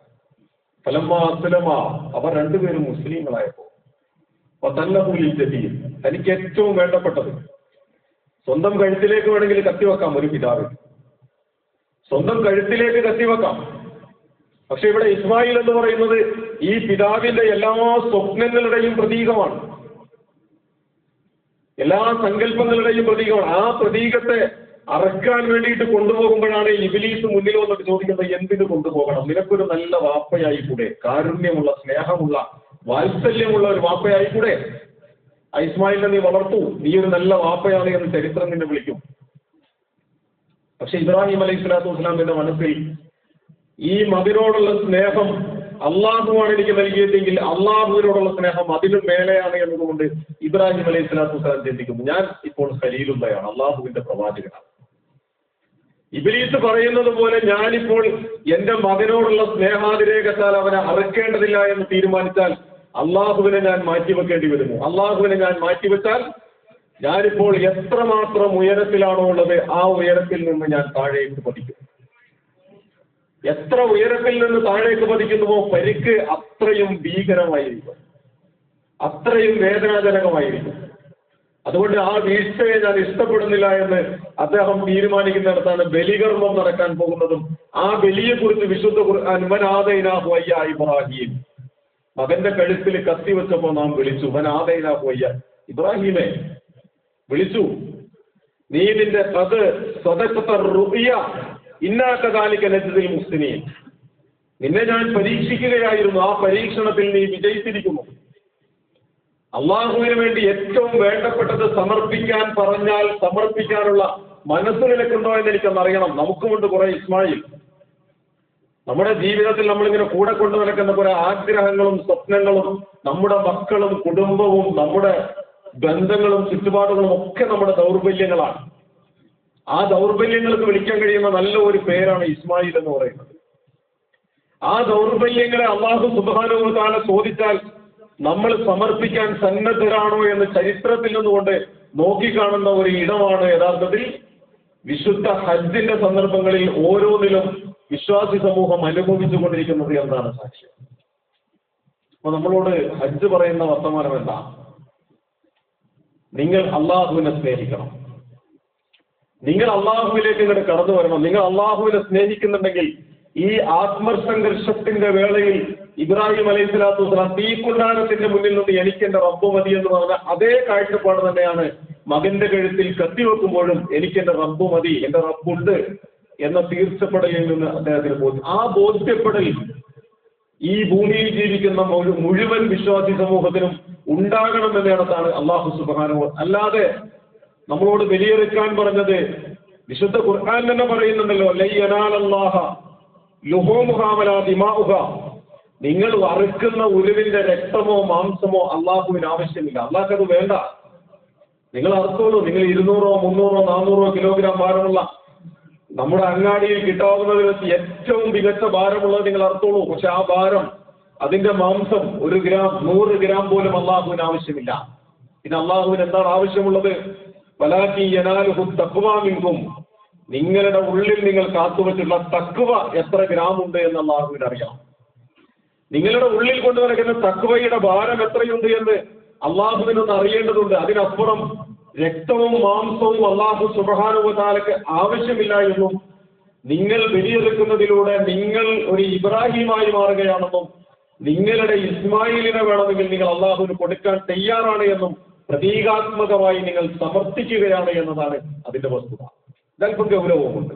ഫലമ്മ അസ്ലമ. അവർ രണ്ടുപേരും മുസ്ലിങ്ങളായപ്പോ തല്ലഹുലിൽ ജദീൻ. തനിക്ക് ഏറ്റവും വേണ്ടപ്പെട്ടത് സ്വന്തം കഴുത്തിലേക്ക് വേണമെങ്കിൽ കത്തിവെക്കാം ഒരു പിതാവ് സ്വന്തം കഴുത്തിലേക്ക് കത്തിവെക്കാം. പക്ഷെ ഇവിടെ ഇസ്മായിൽ എന്ന് പറയുന്നത് ഈ പിതാവിന്റെ എല്ലാ സ്വപ്നങ്ങളുടെയും പ്രതീകമാണ്. എല്ലാ സങ്കല്പങ്ങളുടെയും പ്രതീകമാണ്. ആ പ്രതീകത്തെ അറക്കാൻ വേണ്ടിയിട്ട് കൊണ്ടുപോകുമ്പോഴാണ് ഇബിലീസ് മുന്നിൽ വന്നിട്ട് ചോദിക്കുന്നത് എന്തിന് കൊണ്ടുപോകണം? നിനക്കൊരു നല്ല വാപ്പയായി കൂടെ കാരുണ്യമുള്ള സ്നേഹമുള്ള വാത്സല്യമുള്ള ഒരു വാപ്പയായി കൂടെ ആ നീ വളർത്തു. നീ ഒരു നല്ല വാപ്പയാണ് എന്ന് ചരിത്രം നിന്നെ വിളിക്കും. പക്ഷെ ഇബ്രാഹിം അലൈഹി സ്വലാത്തു വസ്സലാമിന്റെ മനസ്സിൽ ഈ മതിനോടുള്ള സ്നേഹം അള്ളാഹുവാണ് എനിക്ക് നൽകിയതെങ്കിൽ അള്ളാഹുവിനോടുള്ള സ്നേഹം അതിലും മേലെയാണ് എന്നതുകൊണ്ട് ഇബ്രാഹിം അലൈഹി സ്വലാത്തു വസ്സലാം ചിന്തിക്കുന്നു. ഞാൻ ഇപ്പോൾ ഖലീലുള്ളയാണ് അള്ളാഹുവിന്റെ പ്രവാചകനാണ്. ഇബിലീസ് പറയുന്നത് പോലെ ഞാനിപ്പോൾ എന്റെ മകനോടുള്ള സ്നേഹാതിരേകത്താൽ അവനെ അറക്കേണ്ടതില്ല എന്ന് തീരുമാനിച്ചാൽ അള്ളാഹുവിനെ ഞാൻ മാറ്റിവെക്കേണ്ടി വരുന്നു അള്ളാഹുവിനെ ഞാൻ മാറ്റിവെച്ചാൽ ഞാനിപ്പോൾ എത്രമാത്രം ഉയരത്തിലാണോ ഉള്ളത് ആ ഉയരത്തിൽ നിന്ന് ഞാൻ താഴേക്ക് പതിക്കും. എത്ര ഉയരത്തിൽ നിന്ന് താഴേക്ക് പതിക്കുന്നുവോ പരിക്ക് അത്രയും ഭീകരമായിരിക്കും. അത്രയും വേദനാജനകമായിരിക്കും. അതുകൊണ്ട് ആ വീഴ്ചയെ ഞാൻ ഇഷ്ടപ്പെടുന്നില്ല എന്ന് അദ്ദേഹം തീരുമാനിക്കുന്നിടത്താണ് ബലികർമ്മം നടക്കാൻ പോകുന്നതും ആ ബലിയെക്കുറിച്ച് വിശുദ്ധ വനാദൈനാഹു അയ്യ ഇബ്രാഹിം മകന്റെ കഴുത്തിൽ കത്തി വെച്ചപ്പോ നാം വിളിച്ചു അവൻ വനാദൈനാഹു പോയ? ഇബ്രാഹിമെ വിളിച്ചു. നീ നിന്റെ അത് സ്വതക്കത്ത ഇന്നാത്ത കാലിക്ക നജദിൽ മുസ്ലിമീൻ. നിന്നെ ഞാൻ പരീക്ഷിക്കുകയായിരുന്നു ആ പരീക്ഷണത്തിൽ നീ വിജയിച്ചിരിക്കുന്നു. അള്ളാഹുവിന് വേണ്ടി ഏറ്റവും വേണ്ടപ്പെട്ടത് സമർപ്പിക്കാൻ പറഞ്ഞാൽ സമർപ്പിക്കാനുള്ള മനസ്സ് നിനക്കുണ്ടോ എന്ന് എനിക്കൊന്നറിയണം. നമുക്കുമുണ്ട് കുറെ ഇസ്മായിൽ. നമ്മുടെ ജീവിതത്തിൽ നമ്മളിങ്ങനെ കൂടെ കൊണ്ടു നടക്കുന്ന കുറെ ആഗ്രഹങ്ങളും സ്വപ്നങ്ങളും നമ്മുടെ മക്കളും കുടുംബവും നമ്മുടെ ബന്ധങ്ങളും ചുറ്റുപാടുകളും ഒക്കെ നമ്മുടെ ദൗർബല്യങ്ങളാണ്. ആ ദൗർബല്യങ്ങൾക്ക് വിളിക്കാൻ കഴിയുന്ന നല്ല ഒരു പേരാണ് ഇസ്മായിൽ എന്ന് പറയുന്നത്. ആ ദൗർബല്യങ്ങളെ അള്ളാഹു സുബാനുഭവത്താലെ ചോദിച്ചാൽ നമ്മൾ സമർപ്പിക്കാൻ സന്നദ്ധരാണോ എന്ന് ചരിത്രത്തിൽ നിന്നുകൊണ്ട് നോക്കിക്കാണുന്ന ഒരു ഇടമാണ് യഥാർത്ഥത്തിൽ വിശുദ്ധ ഹജ്ജിന്റെ സന്ദർഭങ്ങളിൽ ഓരോന്നിലും വിശ്വാസി സമൂഹം അനുഭവിച്ചു കൊണ്ടിരിക്കുന്നത് എന്താണ് സാക്ഷ്യം? അപ്പൊ നമ്മളോട് ഹജ്ജ് പറയുന്ന വർത്തമാനം എന്താ നിങ്ങൾ അള്ളാഹുവിനെ സ്നേഹിക്കണം. നിങ്ങൾ അള്ളാഹുവിലേക്ക് ഇങ്ങോട്ട് കടന്നു വരണം. നിങ്ങൾ അള്ളാഹുവിനെ സ്നേഹിക്കുന്നുണ്ടെങ്കിൽ ഈ ആത്മസംഘർഷത്തിന്റെ വേളയിൽ ഇബ്രാഹിം അലൈഹി സ്വലാത്തു വസ്സലാം തീക്കുണ്ടാനത്തിന്റെ മുന്നിൽ നിന്ന് എനിക്ക് എന്റെ റബ്ബ് മതി എന്ന് പറഞ്ഞ അതേ കാഴ്ചപ്പാട് തന്നെയാണ് മകന്റെ കഴുത്തിൽ കത്തിവെക്കുമ്പോഴും എനിക്ക് എന്റെ റബ്ബ് മതി എന്റെ റബ്ബുണ്ട്. എന്ന തീർച്ചപ്പെടലിൽ നിന്ന് അദ്ദേഹത്തിന് ബോധ്യം. ആ ബോധ്യപ്പെടൽ ഈ ഭൂമിയിൽ ജീവിക്കുന്ന മുഴു- മുഴുവൻ വിശ്വാസി സമൂഹത്തിനും ഉണ്ടാകണം എന്നിടത്താണ് അള്ളാഹു സുബാനോ അല്ലാതെ നമ്മളോട് വെളിയെടുക്കാൻ പറഞ്ഞത് വിശുദ്ധ ഖുർആൻ തന്നെ പറയുന്നുണ്ടല്ലോ ലയ്യനാലല്ലാഹ ലുഹോമുഹാമല ദിമാഉഹ. നിങ്ങൾ വറുക്കുന്ന ഉരുവിന്റെ രക്തമോ മാംസമോ അള്ളാഹുവിന് ആവശ്യമില്ല. അള്ളാഹ് അത് വേണ്ട. നിങ്ങൾ അറുത്തോളൂ നിങ്ങൾ ഇരുന്നൂറോ മുന്നൂറോ നാനൂറോ കിലോഗ്രാം ഭാരമുള്ള നമ്മുടെ അങ്ങാടിയിൽ കിട്ടാവുന്നത് വെച്ച് ഏറ്റവും മികച്ച ഭാരമുള്ളത് നിങ്ങൾ അറുത്തോളൂ പക്ഷെ ആ ഭാരം അതിന്റെ മാംസം ഒരു ഗ്രാം നൂറ് ഗ്രാം പോലും അള്ളാഹുവിന് ആവശ്യമില്ല. പിന്നെ അള്ളാഹുവിന് എന്താണ് ആവശ്യമുള്ളത്? വലാക്കി യനാലുഹു തക്കുവാമിങ്കും നിങ്ങളുടെ ഉള്ളിൽ നിങ്ങൾ കാത്തുവച്ചിട്ടുള്ള തക്കുവ എത്ര ഗ്രാം ഉണ്ട് എന്ന് അള്ളാഹുവിന് അറിയാം നിങ്ങളുടെ ഉള്ളിൽ കൊണ്ടു നടക്കുന്ന തക്വയുടെ ഭാരം എത്രയുണ്ട് എന്ന് അള്ളാഹുവിനൊന്ന് അറിയേണ്ടതുണ്ട്. അതിനപ്പുറം രക്തവും മാംസവും അള്ളാഹു സുബഹാനുവതാലക്ക് ആവശ്യമില്ല എന്നും നിങ്ങൾ വെടിയെടുക്കുന്നതിലൂടെ നിങ്ങൾ ഒരു ഇബ്രാഹിമായി മാറുകയാണെന്നും നിങ്ങളുടെ ഇസ്മായിലിനെ വേണമെങ്കിൽ നിങ്ങൾ അള്ളാഹുവിന് കൊടുക്കാൻ തയ്യാറാണ് എന്നും പ്രതീകാത്മകമായി നിങ്ങൾ സമർത്ഥിക്കുകയാണ് എന്നതാണ് അതിന്റെ വസ്തുത. ഇതൽപ്പം ഗൗരവമുണ്ട്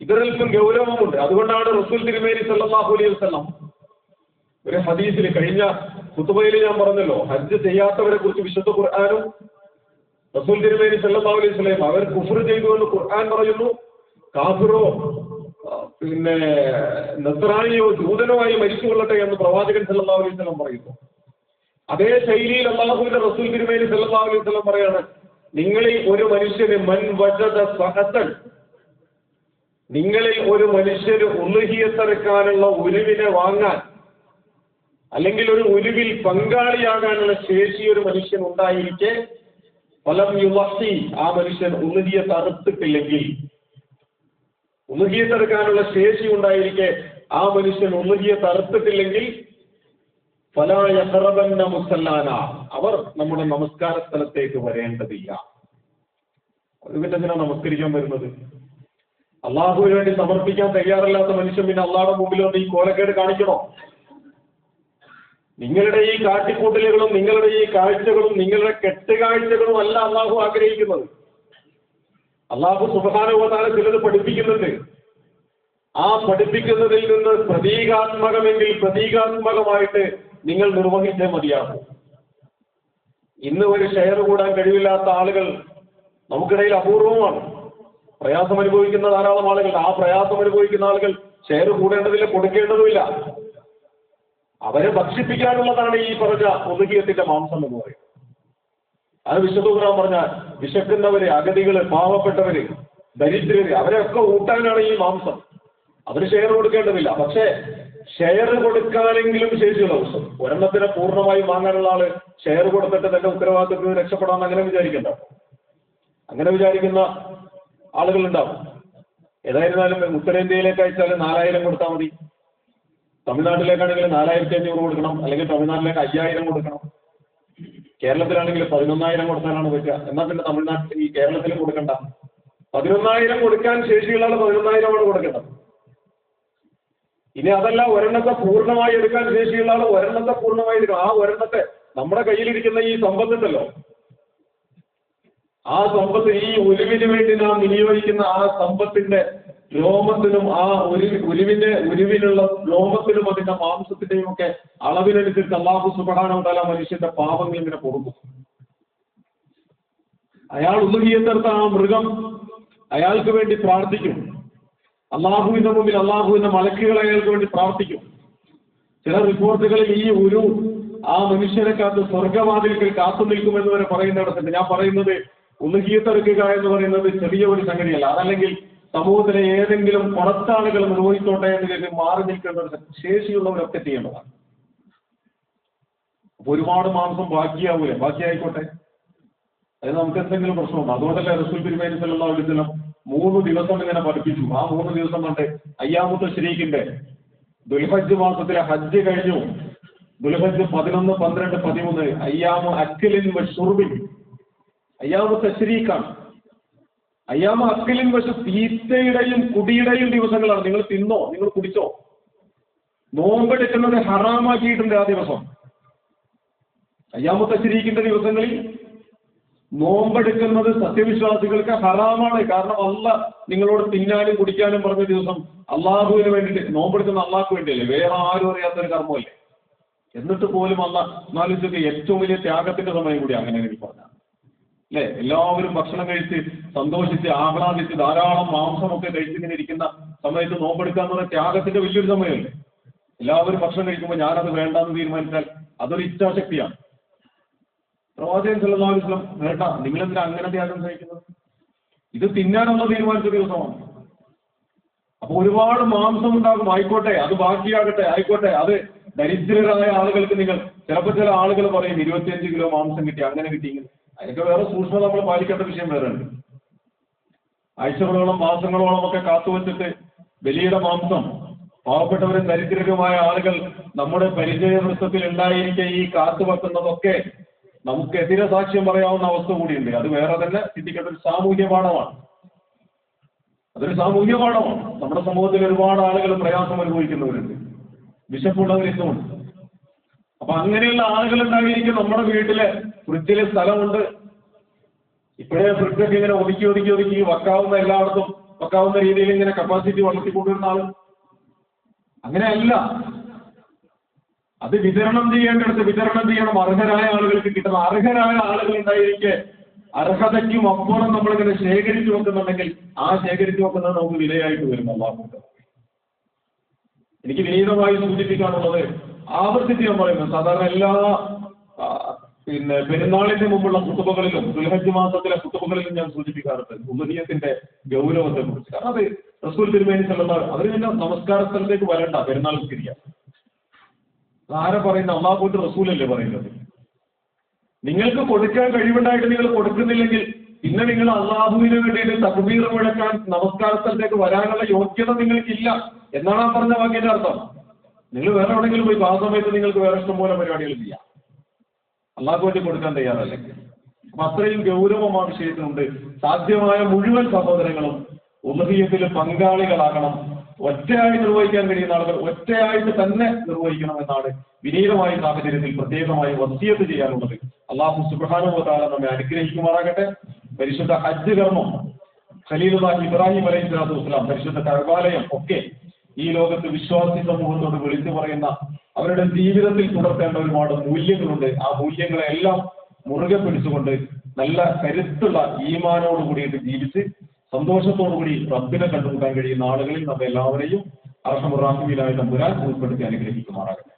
ഇതിലൽപ്പം ഗൗരവമുണ്ട് അതുകൊണ്ടാണ് റസൂൽ തിരുമേനി സല്ലാഹു അലൈഹി വസല്ലം ഒരു ഹദീസിൽ കഴിഞ്ഞ കുത്തുബയിൽ ഞാൻ പറഞ്ഞല്ലോ ഹജ്ജ് ചെയ്യാത്തവരെ കുറിച്ച് വിശുദ്ധ ഖുർആാനും റസൂൽ തിരുമേനി സല്ലല്ലാഹു അലൈഹി വസല്ലം അവർ കുഫർ ചെയ്തു എന്ന് ഖുർആൻ പറയുന്നു. കാഫിറോ പിന്നെ നസ്രാനിയോ ജൂതനോ ആയി മരിച്ചു കൊള്ളട്ടെ എന്ന് പ്രവാചകൻ സല്ലല്ലാഹു അലൈഹി വസല്ലം പറയുന്നു. അതേ ശൈലിയിൽ അള്ളാഹുവിന്റെ റസൂൽ തിരുമേനി സല്ലല്ലാഹു അലൈഹി വസല്ലം പറയാണ് നിങ്ങളിൽ ഒരു മനുഷ്യന് മൻ വജദ സഹത്തൻ നിങ്ങളിൽ ഒരു മനുഷ്യന് ഉലുഹിയത്തെടുക്കാനുള്ള ഉരുവിനെ വാങ്ങാൻ അല്ലെങ്കിൽ ഒരു ഉരുവിൽ പങ്കാളിയാകാനുള്ള ശേഷി ഒരു മനുഷ്യൻ ഉണ്ടായിരിക്കെ ഫലം യുവസി ആ മനുഷ്യൻ ഒന്നുകിയെ തറുത്തിട്ടില്ലെങ്കിൽ ഉലുഹിയത്തെടുക്കാനുള്ള ശേഷി ഉണ്ടായിരിക്കെ ആ മനുഷ്യൻ ഒന്നുകിയെ തറുത്തിട്ടില്ലെങ്കിൽ ഫലായ ഹറബന്ന മുസല്ലാന അവർ നമ്മുടെ നമസ്കാര സ്ഥലത്തേക്ക് വരേണ്ടതില്ല. അത് പിന്നെ എന്തിനാ നമസ്കരിക്കാൻ വരുന്നത്? അള്ളാഹുവിന് വേണ്ടി സമർപ്പിക്കാൻ തയ്യാറല്ലാത്ത മനുഷ്യൻ പിന്നെ അള്ളാഹുടെ മുമ്പിൽ വന്ന് ഈ കോലക്കേട് കാണിക്കണോ? നിങ്ങളുടെ ഈ കാട്ടിക്കൂട്ടലുകളും നിങ്ങളുടെ ഈ കാഴ്ചകളും നിങ്ങളുടെ കെട്ടുകാഴ്ചകളും അല്ല അള്ളാഹു ആഗ്രഹിക്കുന്നത്. അള്ളാഹു സുബാനുഭവത്താലെ ചിലത് പഠിപ്പിക്കുന്നുണ്ട്. ആ പഠിപ്പിക്കുന്നതിൽ നിന്ന് പ്രതീകാത്മകമെങ്കിൽ പ്രതീകാത്മകമായിട്ട് നിങ്ങൾ നിർവഹിച്ചേ മതിയാകും. ഇന്ന് ഒരു ഷെയർ കൂടാൻ കഴിവില്ലാത്ത ആളുകൾ നമുക്കിടയിൽ അപൂർവമാണ്. പ്രയാസം അനുഭവിക്കുന്ന ധാരാളം ആളുകൾ ആ പ്രയാസം അനുഭവിക്കുന്ന ആളുകൾ ഷെയർ കൂടേണ്ടതില്ല കൊടുക്കേണ്ടതുമില്ല. അവരെ ഭക്ഷിപ്പിക്കാനുള്ളതാണ് ഈ പറഞ്ഞ ഒതുകിയത്തിന്റെ മാംസം എന്ന് പറയും അത് വിശുദ്ധ പറഞ്ഞ വിശക്കുന്നവര് അഗതികൾ പാവപ്പെട്ടവര് ദരിദ്രര് അവരെയൊക്കെ ഊട്ടാനാണ് ഈ മാംസം. അവർ ഷെയർ കൊടുക്കേണ്ടതില്ല. പക്ഷേ ഷെയർ കൊടുക്കാനെങ്കിലും ശേഷിയുള്ള ദിവസം. ഒരെണ്ണത്തിനെ പൂർണമായി വാങ്ങാനുള്ള ആൾ ഷെയർ കൊടുത്തിട്ട് തന്റെ ഉത്തരവാദിത്തത്തിൽ നിന്ന് രക്ഷപ്പെടാമെന്ന് അങ്ങനെ വിചാരിക്കണ്ട. അങ്ങനെ വിചാരിക്കുന്ന ആളുകളുണ്ടാവും. ഏതായിരുന്നാലും ഉത്തരേന്ത്യയിലേക്ക് അയച്ചാൽ നാലായിരം കൊടുത്താൽ മതി. തമിഴ്നാട്ടിലേക്കാണെങ്കിൽ നാലായിരത്തി അഞ്ഞൂറ് കൊടുക്കണം അല്ലെങ്കിൽ തമിഴ്നാട്ടിലേക്ക് അയ്യായിരം കൊടുക്കണം. കേരളത്തിലാണെങ്കിൽ പതിനൊന്നായിരം കൊടുത്താലാണ് പറ്റുക. എന്നാൽ പിന്നെ തമിഴ്നാട്ടിൽ ഈ കേരളത്തിലും കൊടുക്കണ്ട. പതിനൊന്നായിരം കൊടുക്കാൻ ശേഷിയുള്ള ആൾ പതിനൊന്നായിരമാണ് കൊടുക്കേണ്ടത്. ഇനി അതല്ല ഒരെണ്ണത്തെ പൂർണമായി എടുക്കാൻ ശേഷിയുള്ള ആൾ ഒരെണ്ണത്തെ പൂർണമായി എടുക്കണം ആ ഒരെണ്ണത്തെ നമ്മുടെ കയ്യിലിരിക്കുന്ന ഈ സമ്പത്തുണ്ടല്ലോ ആ സമ്പത്ത് ഈ ഒലിവിന് വേണ്ടി നാം വിനിയോഗിക്കുന്ന ആ സമ്പത്തിന്റെ രോമത്തിനും ആ ഉരു ഉരുവിന്റെ ഉരുവിലുള്ള ലോമത്തിലും അതിന്റെ മാംസത്തിന്റെയും ഒക്കെ അളവിനനുസരിച്ച് അള്ളാഹു സുബാനോ തല മനുഷ്യന്റെ പാപങ്ങൾ ഇങ്ങനെ കൊടുക്കും. അയാൾ ഉള്ളുകിയെത്തെടുത്ത ആ മൃഗം അയാൾക്ക് വേണ്ടി പ്രാർത്ഥിക്കും. അള്ളാഹുവിന്റെ മുമ്പിൽ അള്ളാഹുവിന്റെ മലക്കുകൾ അയാൾക്ക് വേണ്ടി പ്രാർത്ഥിക്കും. ചില റിപ്പോർട്ടുകളിൽ ഈ ഒരു ആ മനുഷ്യനെ കാത്ത് സ്വർഗവാതിൽക്കൽ കാത്തു നിൽക്കുമെന്ന് വരെ പറയുന്നിടത്തുണ്ട്. ഞാൻ പറയുന്നത് ഉള്ളുകിയത്തെടുക്കുക എന്ന് പറയുന്നത് ചെറിയ ഒരു സംഗതിയല്ല. അതല്ലെങ്കിൽ സമൂഹത്തിലെ ഏതെങ്കിലും പുറത്താളുകൾ നിർവഹിച്ചോട്ടെ എന്ന് കരുതി മാറി നിൽക്കേണ്ട ഒരു ശേഷിയുള്ളവരൊക്കെ ചെയ്യേണ്ടതാണ്. ഒരുപാട് മാംസം ബാക്കിയാവൂലേ? ബാക്കിയായിക്കോട്ടെ. അത് നമുക്ക് എന്തെങ്കിലും പ്രശ്നമുണ്ട്? അതുകൊണ്ടല്ലേ റസൂൽ പിരിമേനത്തിലുള്ള അലൈഹി വസല്ലം മൂന്ന് ദിവസം ഇങ്ങനെ പഠിപ്പിച്ചു. ആ മൂന്ന് ദിവസം കണ്ട് അയ്യാമുത്ത ശരീക്കിന്റെ ദുൽഹജ് മാസത്തിലെ ഹജ്ജ് കഴിഞ്ഞു. ദുൽഹജ് പതിനൊന്ന് പന്ത്രണ്ട് പതിമൂന്ന് അയ്യാമു അക്കലിൻ ഷുർബിൻ. അയ്യാമു അയ്യാമ അക്കിലിൻ പക്ഷെ തീറ്റയുടെയും കുടിയുടെയും ദിവസങ്ങളാണ്. നിങ്ങൾ തിന്നോ? നിങ്ങൾ കുടിച്ചോ? നോമ്പെടുക്കുന്നത് ഹറാമാക്കിയിട്ടുണ്ട് ആ ദിവസം. അയ്യാമത്തശ്രീക്കിന്റെ ദിവസങ്ങളിൽ നോമ്പെടുക്കുന്നത് സത്യവിശ്വാസികൾക്ക് ഹറാമാണ്. കാരണം അല്ല നിങ്ങളോട് തിന്നാനും കുടിക്കാനും പറഞ്ഞ ദിവസം അള്ളാഹുവിന് വേണ്ടിയിട്ട് നോമ്പെടുക്കുന്ന അള്ളാഹ്ക്ക് വേണ്ടിയല്ലേ? വേറെ ആരും അറിയാത്തൊരു കർമ്മമല്ലേ? എന്നിട്ട് പോലും അല്ല എന്നാലും ഏറ്റവും വലിയ ത്യാഗത്തിന്റെ സമയം കൂടി അങ്ങനെ എനിക്ക് പറഞ്ഞാൽ. അല്ലെ? എല്ലാവരും ഭക്ഷണം കഴിച്ച് സന്തോഷിച്ച് ആഹ്ലാദിച്ച് ധാരാളം മാംസമൊക്കെ കഴിച്ചിങ്ങനെ ഇരിക്കുന്ന സമയത്ത് നോമ്പെടുക്കുക എന്ന് പറഞ്ഞ ത്യാഗത്തിന്റെ വലിയൊരു സമയമല്ലേ എല്ലാവരും ഭക്ഷണം കഴിക്കുമ്പോൾ ഞാനത് വേണ്ടാന്ന് തീരുമാനിച്ചാൽ അതൊരു ഇച്ഛാശക്തിയാണ്. പ്രവാചകൻ സല്ലല്ലാഹു അലൈഹി വസല്ലം വേണ്ട നിങ്ങൾ എന്തിനാ അങ്ങനെ ത്യാഗം സഹിക്കുന്നത്? ഇത് തിന്നാനുള്ള തീരുമാനിച്ച ദിവസമാണ്. അപ്പൊ ഒരുപാട് മാംസം ഉണ്ടാകും ആയിക്കോട്ടെ അത് ബാക്കിയാകട്ടെ ആയിക്കോട്ടെ അത് ദരിദ്രരായ ആളുകൾക്ക് നിങ്ങൾ ചിലപ്പോൾ ചില ആളുകൾ പറയും ഇരുപത്തിയഞ്ച് കിലോ മാംസം കിട്ടി അങ്ങനെ കിട്ടി അതിനൊക്കെ വേറെ സൂക്ഷ്മത നമ്മൾ പാലിക്കേണ്ട വിഷയം വേറെ ഉണ്ട് ആഴ്ചകളോളം മാസങ്ങളോളം ഒക്കെ കാത്തുവച്ചിട്ട് ബലിയുടെ മാംസം പാവപ്പെട്ടവരും ദരിദ്രരുമായ ആളുകൾ നമ്മുടെ പരിചയ വൃത്തത്തിൽ ഉണ്ടായിരിക്കെ ഈ കാത്തുവെക്കുന്നതൊക്കെ നമുക്കെതിരെ സാക്ഷ്യം പറയാവുന്ന അവസ്ഥ കൂടിയുണ്ട്. അത് വേറെ തന്നെ ചിന്തിക്കേണ്ട ഒരു സാമൂഹ്യ പാഠമാണ്. അതൊരു സാമൂഹ്യ പാഠമാണ്. നമ്മുടെ സമൂഹത്തിൽ ഒരുപാട് ആളുകൾ പ്രയാസം അനുഭവിക്കുന്നവരുണ്ട്. വിശപ്പുള്ളവരിന്നുമുണ്ട് അപ്പൊ അങ്ങനെയുള്ള ആളുകൾ ഉണ്ടായിരിക്കും നമ്മുടെ വീട്ടിൽ. ഫ്രിഡ്ജിൽ സ്ഥലമുണ്ട്. ഇപ്പോഴേ ഫ്രിഡ്ജൊക്കെ ഇങ്ങനെ ഒതുക്കി ഒതുക്കി ഒതുക്കി വക്കാവുന്ന എല്ലായിടത്തും വക്കാവുന്ന രീതിയിൽ ഇങ്ങനെ കപ്പാസിറ്റി വളർത്തിക്കൊണ്ടിരുന്ന ആൾ. അങ്ങനെയല്ല. അത് വിതരണം ചെയ്യേണ്ടടുത്ത് വിതരണം ചെയ്യണം. അർഹരായ ആളുകൾക്ക് കിട്ടുന്ന അർഹരായ ആളുകൾ ഉണ്ടായിരിക്കെ. അർഹതയ്ക്കും അപ്പുറം നമ്മളിങ്ങനെ ശേഖരിച്ചു വെക്കുന്നുണ്ടെങ്കിൽ ആ ശേഖരിച്ചു വെക്കുന്നത് നമുക്ക് വിലയായിട്ട് വരും. അള്ളാഹുണ്ട് എനിക്ക് വിനീതമായി സൂചിപ്പിക്കാനുള്ളത് ആവർത്തിച്ച് ഞാൻ പറയുന്നത് സാധാരണ എല്ലാ പിന്നെ പെരുന്നാളിന്റെ മുമ്പുള്ള കുത്തുബകളിലും ദുൽഹജ് മാസത്തിലെ കുത്തുബകളിലും ഞാൻ സൂചിപ്പിക്കാറുണ്ട്. ഉമരിയത്തിന്റെ ഗൗരവത്തെ കുറിച്ച്. കാരണം അത് റസൂൽ തിരുമേനി ചെല്ലുന്ന അതിന് പിന്നെ നമസ്കാര സ്ഥലത്തേക്ക് വരണ്ട പെരുന്നാൾ തിരിയാം ആരെ പറയുന്ന? അള്ളാഹുന്റെ റസൂലല്ലേ പറയുന്നത്? നിങ്ങൾക്ക് കൊടുക്കാൻ കഴിവുണ്ടായിട്ട് നിങ്ങൾ കൊടുക്കുന്നില്ലെങ്കിൽ പിന്നെ നിങ്ങൾ അള്ളാഹുവിന് വേണ്ടി തക്ബീർ മുഴക്കാൻ നമസ്കാര സ്ഥലത്തേക്ക് വരാനുള്ള യോഗ്യത നിങ്ങൾക്കില്ല. എന്നാണ് ആ പറഞ്ഞ വാക്കിന്റെ അർത്ഥം. നിങ്ങൾ വേറെ എവിടെയെങ്കിലും പോയി ആ സമയത്ത് നിങ്ങൾക്ക് വേറെ ഇഷ്ടംപോലെ പരിപാടികൾ ചെയ്യാം. അള്ളാഹു വേണ്ടി കൊടുക്കാൻ തയ്യാറല്ലേ? അപ്പൊ അത്രയും ഗൗരവം ആ വിഷയത്തിനുണ്ട്. സാധ്യമായ മുഴുവൻ സഹോദരങ്ങളും ഉമഹീയത്തിൽ പങ്കാളികളാകണം. ഒറ്റയായി നിർവഹിക്കാൻ കഴിയുന്ന ആളുകൾ ഒറ്റയായിട്ട് തന്നെ നിർവഹിക്കണം എന്നാണ് വിനീതമായ സാഹചര്യത്തിൽ പ്രത്യേകമായി വസിയത്ത് ചെയ്യാനുള്ളത്. അള്ളാഹു സുബ്രഹാനുഭവത്താല നമ്മെ അനുഗ്രഹിക്കുമാറാകട്ടെ. പരിശുദ്ധ ഹജ്ജ് കർമ്മം ഖലീലുല്ലാഹി ഇബ്രാഹിം അലൈഹി സ്വലാത്തു വസ്സലാം പരിശുദ്ധ കർവാലയം ഒക്കെ ഈ ലോകത്ത് വിശ്വാസി സമൂഹത്തോട് വിളിച്ചു പറയുന്ന അവരുടെ ജീവിതത്തിൽ തുടർത്തേണ്ട ഒരുപാട് മൂല്യങ്ങളുണ്ട്. ആ മൂല്യങ്ങളെ എല്ലാം മുറുകെ പിടിച്ചുകൊണ്ട് നല്ല കരുത്തുള്ള ഈമാനോട് കൂടിയിട്ട് ജീവിച്ച് സന്തോഷത്തോടു കൂടി റബ്ബിനെ കണ്ടുമുട്ടാൻ കഴിയുന്ന ആളുകളിൽ നമ്മെ എല്ലാവരെയും അർഹമുറാഹിമിലായ തമ്പുരാൻ ഉൾപ്പെടുത്തി അനുഗ്രഹിക്കുമാറാകട്ടെ.